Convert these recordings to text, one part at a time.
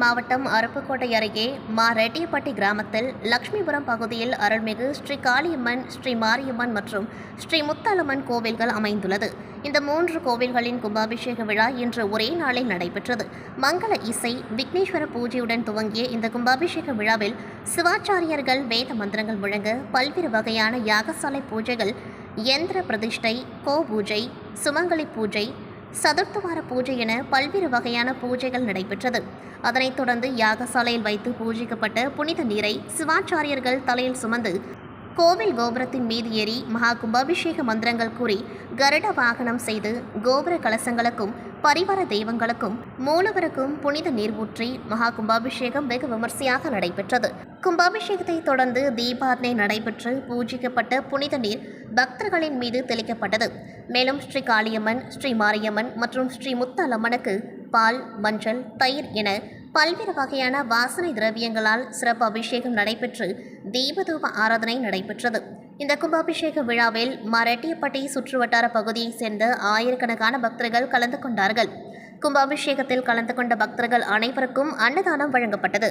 மாவட்டம் அருப்புக்கோட்டை அருகே மா ரெட்டியப்பட்டி கிராமத்தில் லட்சுமிபுரம் பகுதியில் அருள்மிகு ஸ்ரீ காளியம்மன் ஸ்ரீ மாரியம்மன் மற்றும் ஸ்ரீ முத்தாலம்மன் கோவில்கள் அமைந்துள்ளது. இந்த மூன்று கோவில்களின் கும்பாபிஷேக விழா இன்று ஒரே நாளில் நடைபெற்றது. மங்கள இசை விக்னேஸ்வர பூஜையுடன் துவங்கிய இந்த கும்பாபிஷேக விழாவில் சிவாச்சாரியர்கள் வேத மந்திரங்கள் முழங்க பல்வேறு வகையான யாகசாலை பூஜைகள் யந்திர பிரதிஷ்டை கோ பூஜை சுமங்கலி பூஜை சதுர்த்தவார பூஜை என பல்வேறு வகையான பூஜைகள் நடைபெற்றது. அதனைத் தொடர்ந்து யாகசாலையில் வைத்து பூஜிக்கப்பட்ட புனித நீரை சிவாச்சாரியர்கள் தலையில் சுமந்து கோவில் கோபுரத்தின் மீது ஏறி மகா கும்பாபிஷேக மந்திரங்கள் கூறி கருட வாகனம் செய்து கோபுர கலசங்களுக்கும் பரிவார தெய்வங்களுக்கும் மூலவருக்கும் புனித நீர் ஊற்றி மகா கும்பாபிஷேகம் வெகு விமர்சையாக நடைபெற்றது. கும்பாபிஷேகத்தை தொடர்ந்து தீபாதனை நடைபெற்று பூஜிக்கப்பட்ட புனித நீர் பக்தர்களின் மீது தெளிக்கப்பட்டது. மேலும் ஸ்ரீ காளியம்மன் ஸ்ரீ மாரியம்மன் மற்றும் ஸ்ரீ முத்தாலம்மனுக்கு பால் மஞ்சள் தயிர் என பல்வேறு வகையான வாசனை திரவியங்களால் சிறப்பு அபிஷேகம் நடைபெற்று தீபதூப ஆராதனை நடைபெற்றது. இந்த கும்பாபிஷேக விழாவில் மரட்டியப்பட்டி சுற்றுவட்டார பகுதியைச் சேர்ந்த ஆயிரக்கணக்கான பக்தர்கள் கலந்து கொண்டார்கள். கும்பாபிஷேகத்தில் கலந்து கொண்ட பக்தர்கள் அனைவருக்கும் அன்னதானம் வழங்கப்பட்டது.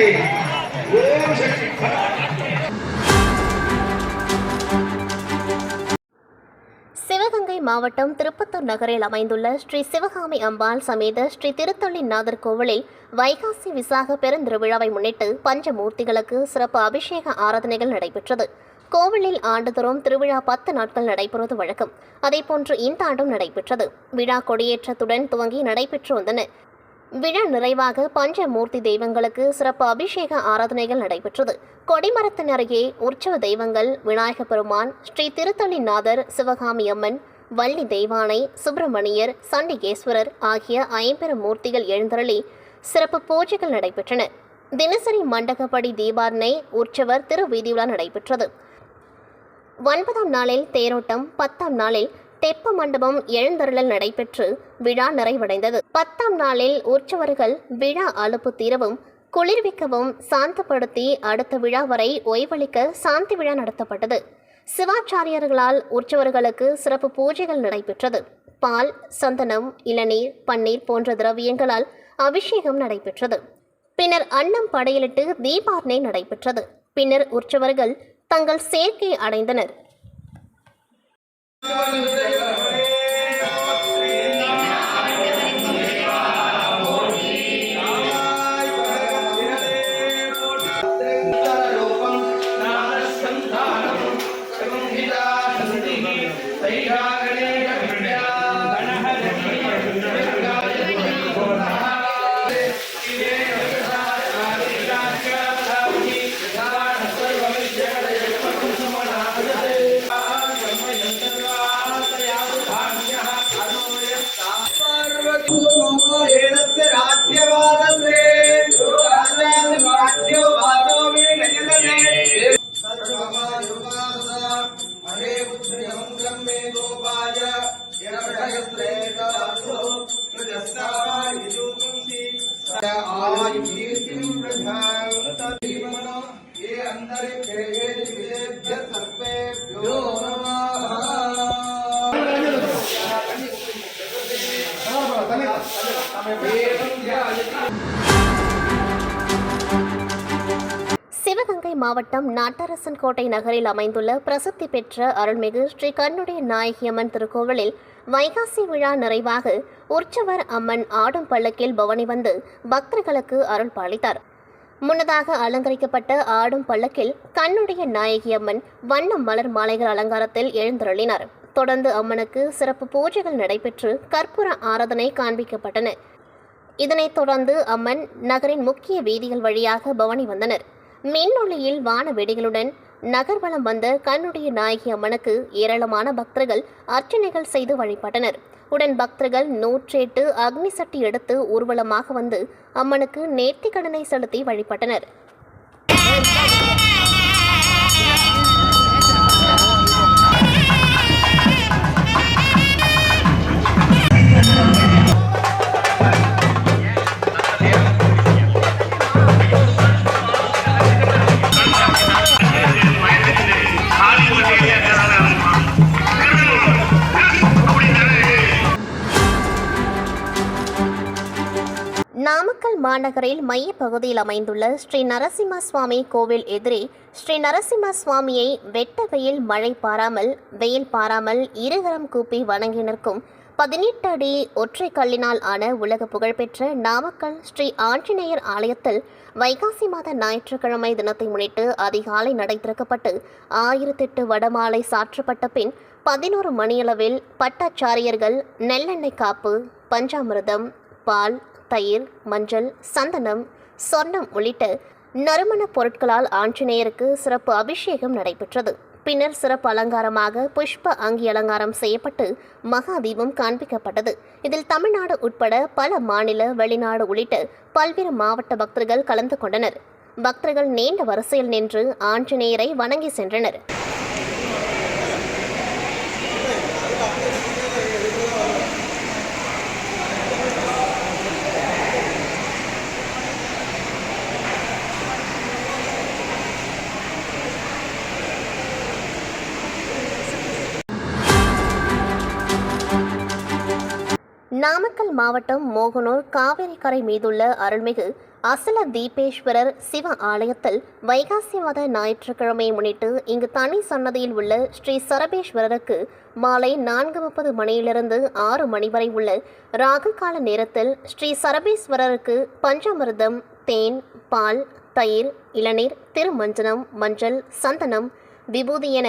சக்தி ஓம் சக்தி சிவகங்கை மாவட்டம் திருப்பத்தூர் நகரில் அமைந்துள்ள ஸ்ரீ சிவகாமி அம்பாள் சமேத ஸ்ரீ திருத்தள்ளி நாதர் கோவிலில் வைகாசி விசாக பெருந்திருவிழாவை முன்னிட்டு பஞ்சமூர்த்திகளுக்கு சிறப்பு அபிஷேக ஆராதனைகள் நடைபெற்றது. கோவிலில் ஆண்டுதோறும் திருவிழா பத்து நாட்கள் நடைபெறுவது வழக்கம். அதேபோன்று இந்த ஆண்டும் நடைபெற்றது. விழா கொடியேற்றத்துடன் துவங்கி நடைபெற்று வந்தன. விழா நிறைவாக பஞ்சமூர்த்தி தெய்வங்களுக்கு சிறப்பு அபிஷேக ஆராதனைகள் நடைபெற்றது. கொடிமரத்தின் அருகே உற்சவ தெய்வங்கள் விநாயக பெருமான் ஸ்ரீ திருத்தணிநாதர் சிவகாமி அம்மன் வள்ளி தெய்வானை சுப்பிரமணியர் சண்டிகேஸ்வரர் ஆகிய ஐம்பெரும் மூர்த்திகள் எழுந்தருளி சிறப்பு பூஜைகள் நடைபெற்றன. தினசரி மண்டகப்படி தீபாரணை உற்சவர் திருவீதியுலா நடைபெற்றது. ஒன்பதாம் நாளில் தேரோட்டம் பத்தாம் நாளில் தெப்ப மண்டபம் எழுந்தருளல் நடைபெற்று விழா நிறைவடைந்தது. பத்தாம் நாளில் உற்சவர்கள் விழா அலுப்பு தீரவும் குளிர்விக்கவும் சாந்தப்படுத்தி அடுத்த விழா வரை ஓய்வளிக்க சாந்தி விழா நடத்தப்பட்டது. சிவாச்சாரியர்களால் உற்சவர்களுக்கு சிறப்பு பூஜைகள் நடைபெற்றது. பால் சந்தனம் இளநீர் பன்னீர் போன்ற திரவியங்களால் அபிஷேகம் நடைபெற்றது. பின்னர் அன்னம் படையலிட்டு தீபாரணை நடைபெற்றது. பின்னர் உற்சவர்கள் தங்கள் சேர்க்கை அடைந்தனர். ராஜ்யவாதமே மாவட்டம் நாட்டரசன் கோட்டை நகரில் அமைந்துள்ள பிரசித்தி பெற்ற அருள்மிகு ஸ்ரீ கண்ணுடைய நாயகியம்மன் திருக்கோவிலில் வைகாசி விழா நிறைவாக உற்சவர் அம்மன் ஆடும் பள்ளக்கில் பவனி வந்து பக்தர்களுக்கு அருள் பாலித்தார். முன்னதாக அலங்கரிக்கப்பட்ட ஆடும் பள்ளக்கில் கண்ணுடைய நாயகி அம்மன் வண்ண மலர் மாலைகள் அலங்காரத்தில் எழுந்தருளினார். தொடர்ந்து அம்மனுக்கு சிறப்பு பூஜைகள் நடைபெற்று கற்பூர ஆராதனை காண்பிக்கப்பட்டன. இதனைத் தொடர்ந்து அம்மன் நகரின் முக்கிய வீதிகள் வழியாக பவனி வந்தனர். மின்னொளியில் வான வெடிகளுடன் நகர்வலம் வந்த கண்ணுடைய நாயகி அம்மனுக்கு ஏராளமான பக்தர்கள் அர்ச்சனைகள் செய்து வழிபட்டனர். உடன் பக்தர்கள் நூற்றெட்டு அக்னி சட்டி எடுத்து ஊர்வலமாக வந்து அம்மனுக்கு நேர்த்திக் கடனை செலுத்தி வழிபட்டனர். நாமக்கல் மாநகரில் மையப்பகுதியில் அமைந்துள்ள ஸ்ரீ நரசிம்ம சுவாமி கோவில் எதிரே ஸ்ரீ நரசிம்ம சுவாமியை வெட்ட வெயில் மழை பாராமல் வெயில் பாராமல் இருகரம் கூப்பி வணங்கி நிற்கும் பதினெட்டு அடி ஒற்றை கல்லினால் ஆன உலக புகழ்பெற்ற நாமக்கல் ஸ்ரீ ஆஞ்சநேயர் ஆலயத்தில் வைகாசி மாத ஞாயிற்றுக்கிழமை தினத்தை முன்னிட்டு அதிகாலை நடை திறக்கப்பட்டு ஆயிரத்தெட்டு வடமாலை சாற்றப்பட்ட பின் பதினோரு மணியளவில் பட்டாச்சாரியர்கள் நெல்லெண்ணெய் காப்பு பஞ்சாமிர்தம் பால் தயிர் மஞ்சள் சந்தனம் சொர்ணம் உள்ளிட்ட நறுமணப் பொருட்களால் ஆஞ்சநேயருக்கு சிறப்பு அபிஷேகம் நடைபெற்றது. பின்னர் சிறப்பு அலங்காரமாக புஷ்ப அங்கி அலங்காரம் செய்யப்பட்டு மகாதீபம் காண்பிக்கப்பட்டது. இதில் தமிழ்நாடு உட்பட பல மாநில வெளிநாடு உள்ளிட்ட பல்வேறு மாவட்ட பக்தர்கள் கலந்து கொண்டனர். பக்தர்கள் நீண்ட வரிசையில் நின்று ஆஞ்சநேயரை வணங்கி சென்றனர். நாமக்கல் மாவட்டம் மோகனூர் காவிரி கரை மீதுள்ள அருள்மிகு அசல தீபேஸ்வரர் சிவ ஆலயத்தில் வைகாசி மாத ஞாயிற்றுக்கிழமையை முன்னிட்டு இங்கு தனி சன்னதியில் உள்ள ஸ்ரீ சரபேஸ்வரருக்கு மாலை நான்கு முப்பது மணியிலிருந்து ஆறு மணி வரை உள்ள ராகு கால நேரத்தில் ஸ்ரீ சரபேஸ்வரருக்கு பஞ்சமிர்தம் தேன் பால் தயிர் இளநீர் திருமஞ்சனம் மஞ்சள் சந்தனம் விபூதி என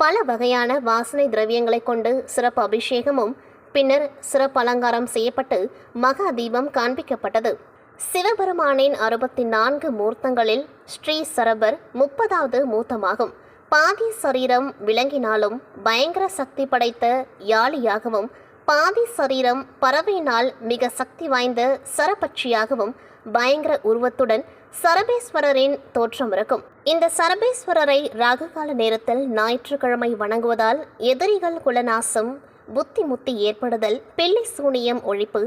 பல வகையான வாசனை திரவியங்களைக் கொண்டு சிறப்பு அபிஷேகமும் பின்னர் சிறப்பு அலங்காரம் செய்யப்பட்டு மகா தீபம் காண்பிக்கப்பட்டது. சிவபெருமானின் அறுபத்தி நான்கு மூர்த்தங்களில் ஸ்ரீ சரபர் முப்பதாவது மூர்த்தமாகும். பாதி சரீரம் விளங்கினாலும் பயங்கர சக்தி படைத்த யாளியாகவும் பாதி சரீரம் பறவையினால் மிக சக்தி வாய்ந்த சரபட்சியாகவும் பயங்கர உருவத்துடன் சரபேஸ்வரரின் தோற்றம் இருக்கும். இந்த சரபேஸ்வரரை ராகுகால நேரத்தில் ஞாயிற்றுக்கிழமை வணங்குவதால் எதிரிகள் குலநாசம் புத்தி முத்தி ஏற்படுதல் பிள்ளை சூனியம் ஒழிப்பு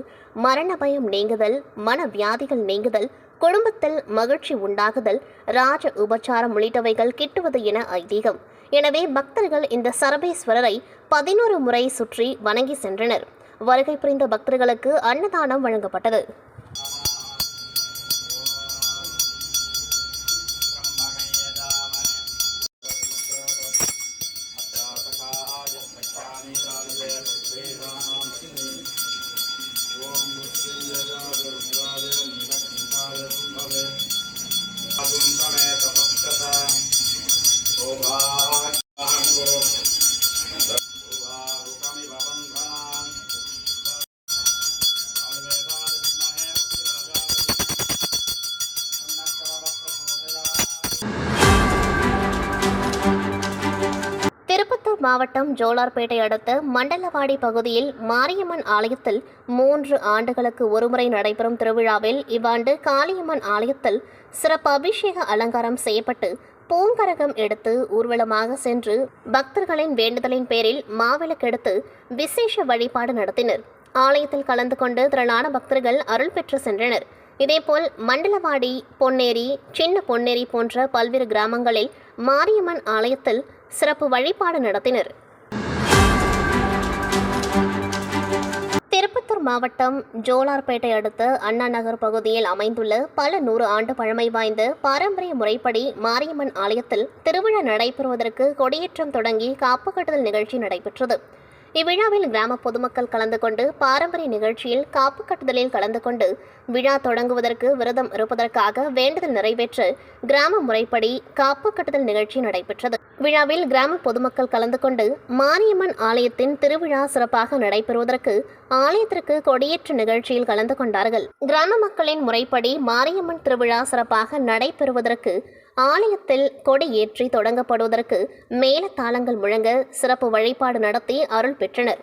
மரண பயம் நீங்குதல் மன வியாதிகள் நீங்குதல் குடும்பத்தில் மகிழ்ச்சி உண்டாகுதல் ராஜ உபச்சாரம் உள்ளிட்டவைகள் கிட்டுவது என ஐதீகம். எனவே பக்தர்கள் இந்த சரபேஸ்வரரை பதினோரு முறை சுற்றி வணங்கி சென்றனர். வருகை புரிந்த பக்தர்களுக்கு அன்னதானம் வழங்கப்பட்டது. மாவட்டம் ஜோலார்பேட்டை அடுத்த மண்டலவாடி பகுதியில் மாரியம்மன் ஆலயத்தில் மூன்று ஆண்டுகளுக்கு ஒருமுறை நடைபெறும் திருவிழாவில் இவ்வாண்டு காளியம்மன் ஆலயத்தில் சிறப்பு அபிஷேக அலங்காரம் செய்யப்பட்டு பூங்கரகம் எடுத்து ஊர்வலமாக சென்று பக்தர்களின் வேண்டுதலின் பேரில் மாவிளக்கெடுத்து விசேஷ வழிபாடு நடத்தினர். ஆலயத்தில் கலந்து கொண்டு திரளான பக்தர்கள் அருள் பெற்று சென்றனர். இதேபோல் மண்டலவாடி பொன்னேரி சின்ன பொன்னேரி போன்ற பல்வேறு கிராமங்களில் மாரியம்மன் ஆலயத்தில் சிறப்பு வழிபாடு நடத்தினர். திருப்பத்தூர் மாவட்டம் ஜோலார்பேட்டை அடுத்த அண்ணா நகர் பகுதியில் அமைந்துள்ள பல நூறு ஆண்டு பழமை வாய்ந்த பாரம்பரிய முறைப்படி மாரியம்மன் ஆலயத்தில் திருவிழா நடைபெறுவதற்கு கொடியேற்றம் தொடங்கி காப்பு கட்டுதல் நிகழ்ச்சி நடைபெற்றது. இவ்விழாவில் கிராம பொதுமக்கள் கலந்து கொண்டு பாரம்பரிய நிகழ்ச்சியில் காப்பு கட்டுதலில் கலந்து கொண்டு விழா தொடங்குவதற்கு விரதம் இருப்பதற்காக வேண்டுதல் நிறைவேற்று கிராம முறைப்படி காப்பு கட்டுதல் நிகழ்ச்சி நடைபெற்றது. விழாவில் கிராம பொதுமக்கள் கலந்து கொண்டு மாரியம்மன் ஆலயத்தின் திருவிழா சிறப்பாக நடைபெறுவதற்கு ஆலயத்திற்கு கொடியேற்று நிகழ்ச்சியில் கலந்து கொண்டார்கள். கிராம மக்களின் முறைப்படி மாரியம்மன் திருவிழா சிறப்பாக நடைபெறுவதற்கு ஆலயத்தில் கொடி ஏற்றி தொடங்கப்படுவதற்கு மேலத்தாளங்கள் முழங்க சிறப்பு வழிபாடு நடத்தி அருள் பெற்றனர்.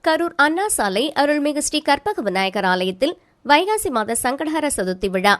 கரூர் அண்ணா சாலை அருள்மிகு ஸ்ரீ கற்பக விநாயகர் ஆலயத்தில் வைகாசி மாத சங்கடஹர சதுர்த்தி விழா.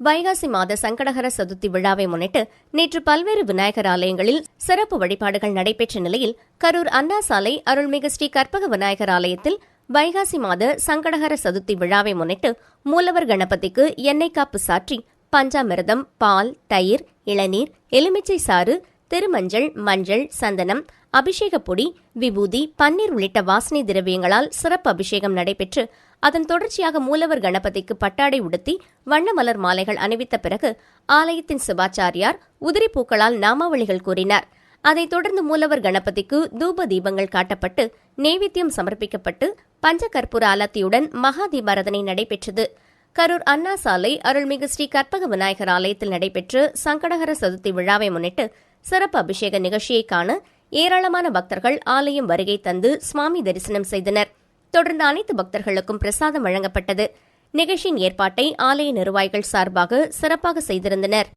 வைகாசி மாத சங்கடஹர சதுர்த்தி விழாவை முன்னிட்டு நேற்று பல்வேறு விநாயகர் ஆலயங்களில் சிறப்பு வழிபாடுகள் நடைபெற்ற நிலையில் கரூர் அண்ணா சாலை அருள்மிகு ஸ்ரீ கற்பக விநாயகர் ஆலயத்தில் வைகாசி மாத சங்கடகர சதுர்த்தி விழாவை முன்னிட்டு மூலவர் கணபதிக்கு எண்ணெய் காப்பு சாற்றி பஞ்சாமிர்தம் பால் தயிர் இளநீர் எலுமிச்சை சாறு திருமஞ்சள் மஞ்சள் சந்தனம் அபிஷேக பொடி விபூதி பன்னீர் உள்ளிட்ட வாசனை திரவியங்களால் சிறப்பு அபிஷேகம் நடைபெற்று அதன் தொடர்ச்சியாக மூலவர் கணபதிக்கு பட்டாடை உடுத்தி வண்ண மலர் மாலைகள் அணிவித்த பிறகு ஆலயத்தின் சிவாச்சாரியார் உதிரி பூக்களால் நாமாவளிகள் கூறினார். அதைத் தொடர்ந்து மூலவர் கணபதிக்கு தூப தீபங்கள் காட்டப்பட்டு நெய்வேத்தியம் சமர்ப்பிக்கப்பட்டு பஞ்சகற்பூர ஆலத்தியுடன் மகா தீபாரதனை நடைபெற்றது. கரூர் அண்ணா சாலை அருள்மிகு ஸ்ரீ கற்பக விநாயகர் ஆலயத்தில் நடைபெற்ற சங்கடகர சதுர்த்தி விழாவை முன்னிட்டு சிறப்பு அபிஷேக நிகழ்ச்சியை காண ஏராளமான பக்தர்கள் ஆலயம் வருகை தந்து சுவாமி தரிசனம் செய்தனர். தொடர்ந்து அனைத்து பக்தர்களுக்கும் பிரசாதம் வழங்கப்பட்டது. நிகழ்ச்சியின் ஏற்பாட்டை ஆலய நிர்வாகிகள் சார்பாக சிறப்பாக செய்திருந்தனர்.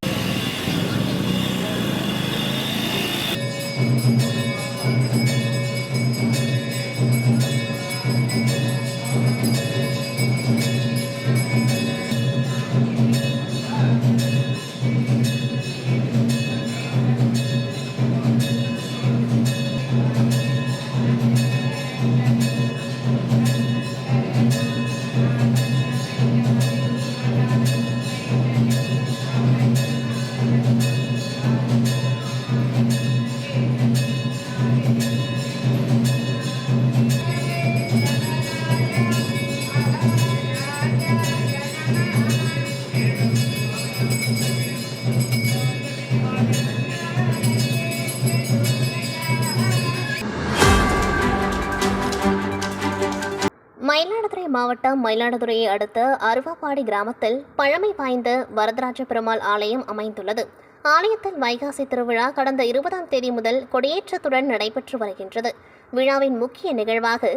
மாவட்டம் மயிலாடுதுறையை அடுத்த அருவாப்பாடி கிராமத்தில் பழமை வாய்ந்த வரதராஜ பெருமாள் ஆலயம் அமைந்துள்ளது. ஆலயத்தில் வைகாசி திருவிழா கடந்த இருபதாம் தேதி முதல் கொடியேற்றத்துடன் நடைபெற்று வருகின்றது. விழாவின் முக்கிய நிகழ்வாக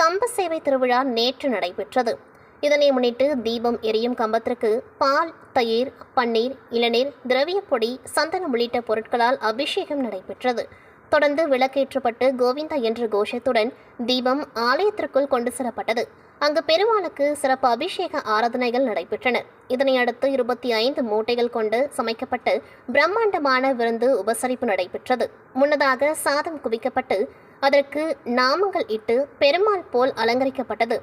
கம்ப சேவை திருவிழா நேற்று நடைபெற்றது. இதனை முன்னிட்டு தீபம் எரியும் கம்பத்திற்கு பால் தயிர் பன்னீர் இளநீர் திரவிய பொடி சந்தனம் உள்ளிட்ட பொருட்களால் அபிஷேகம் நடைபெற்றது. தொடர்ந்து விளக்கேற்றப்பட்டு கோவிந்தா என்ற கோஷத்துடன் தீபம் ஆலயத்திற்குள் கொண்டு செல்லப்பட்டது. அங்கு பெருமாளுக்கு சிறப்பு அபிஷேக ஆராதனைகள் நடைபெற்றன. இதனை அடுத்து இருபத்தி ஐந்து மூட்டைகள் கொண்டு சமைக்கப்பட்டு பிரம்மாண்டமான விருந்து உபசரிப்பு நடைபெற்றது. முன்னதாக சாதம் குவிக்கப்பட்டு அதற்கு நாமங்கள் இட்டு பெருமாள் போல் அலங்கரிக்கப்பட்டது.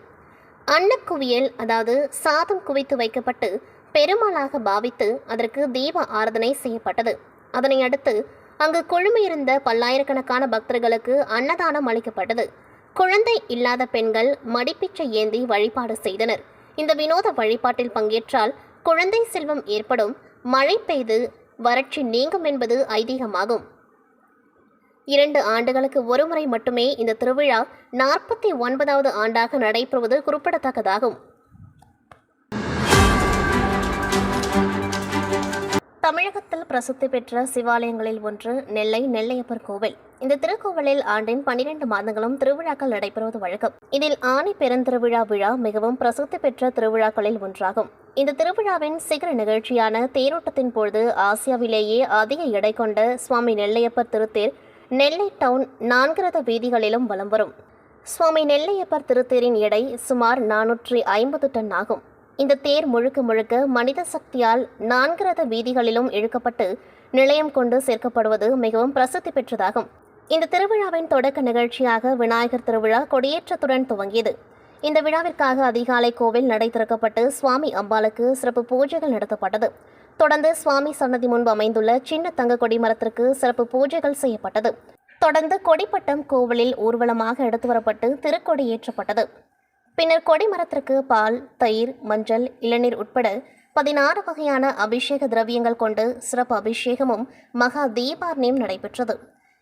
அன்னக்குவியல் அதாவது சாதம் குவித்து வைக்கப்பட்டு பெருமாளாக பாவித்து அதற்கு தீப ஆராதனை செய்யப்பட்டது. அதனை அடுத்து அங்கு குழுமியிருந்த பல்லாயிரக்கணக்கான பக்தர்களுக்கு அன்னதானம் அளிக்கப்பட்டது. குழந்தை இல்லாத பெண்கள் மடிப்பிச்சை ஏந்தி வழிபாடு செய்தனர். இந்த வினோத வழிபாட்டில் பங்கேற்றால் குழந்தை செல்வம் ஏற்படும் மழை பெய்து வறட்சி நீங்கும் என்பது ஐதீகமாகும். இரண்டு ஆண்டுகளுக்கு ஒருமுறை மட்டுமே இந்த திருவிழா நாற்பத்தி ஒன்பதாவது ஆண்டாக நடைபெறுவது குறிப்பிடத்தக்கதாகும். தமிழகத்தில் பிரசித்தி பெற்ற சிவாலயங்களில் ஒன்று நெல்லை நெல்லையப்பர் கோவில். இந்த திருக்கோவிலில் ஆண்டின் பன்னிரண்டு மாதங்களும் திருவிழாக்கள் நடைபெறுவது வழக்கம். இதில் ஆணி பெருந்திருவிழா விழா மிகவும் பிரசித்தி பெற்ற திருவிழாக்களில் ஒன்றாகும். இந்த திருவிழாவின் சிகர நிகழ்ச்சியான தேரோட்டத்தின் பொழுது ஆசியாவிலேயே அதிக எடை கொண்ட சுவாமி நெல்லையப்பர் திருத்தேர் நெல்லை டவுன் நான்கிறத வீதிகளிலும் வலம் வரும். சுவாமி நெல்லையப்பர் திருத்தேரின் எடை சுமார் நானூற்றி ஐம்பது டன் ஆகும். இந்த தேர் முழுக்க முழுக்க மனித சக்தியால் நான்கு ரத வீதிகளிலும் இழுக்கப்பட்டு நிலையம் கொண்டு சேர்க்கப்படுவது மிகவும் பிரசித்தி பெற்றதாகும். இந்த திருவிழாவின் தொடக்க நிகழ்ச்சியாக விநாயகர் திருவிழா கொடியேற்றத்துடன் துவங்கியது. இந்த விழாவிற்காக அதிகாலை கோவில் நடை திறக்கப்பட்டு சுவாமி அம்பாளுக்கு சிறப்பு பூஜைகள் நடத்தப்பட்டது. தொடர்ந்து சுவாமி சன்னதி முன்பு அமைந்துள்ள சின்ன தங்க கொடி மரத்திற்கு சிறப்பு பூஜைகள் செய்யப்பட்டது. தொடர்ந்து கொடிப்பட்டம் கோவிலில் ஊர்வலமாக எடுத்து வரப்பட்டு திருக்கொடி ஏற்றப்பட்டது. பின்னர் கொடிமரத்திற்கு பால் தயிர் மஞ்சள் இளநீர் உட்பட பதினாறு வகையான அபிஷேக திரவியங்கள் கொண்டு சிறப்பு அபிஷேகமும் மகா தீபாரணியும் நடைபெற்றது.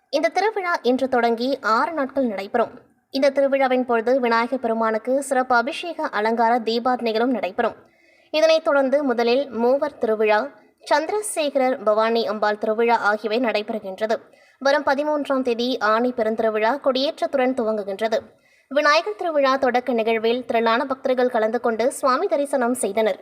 இந்த திருவிழா இன்று தொடங்கி ஆறு நாட்கள் நடைபெறும். இந்த திருவிழாவின் பொழுது விநாயகர் பெருமானுக்கு சிறப்பு அபிஷேக அலங்கார தீபாரணிகளும் நடைபெறும். இதனைத் தொடர்ந்து முதலில் மூவர் திருவிழா சந்திரசேகரர் பவானி அம்பாள் திருவிழா ஆகியவை நடைபெறுகின்றது. வரும் பதிமூன்றாம் தேதி ஆணி பெருந்திருவிழா கொடியேற்றத்துடன் துவங்குகின்றது. விநாயகர் திருவிழா தொடக்க நிகழ்வில் திரளான பக்தர்கள் கலந்து கொண்டு சுவாமி தரிசனம் செய்தனர்.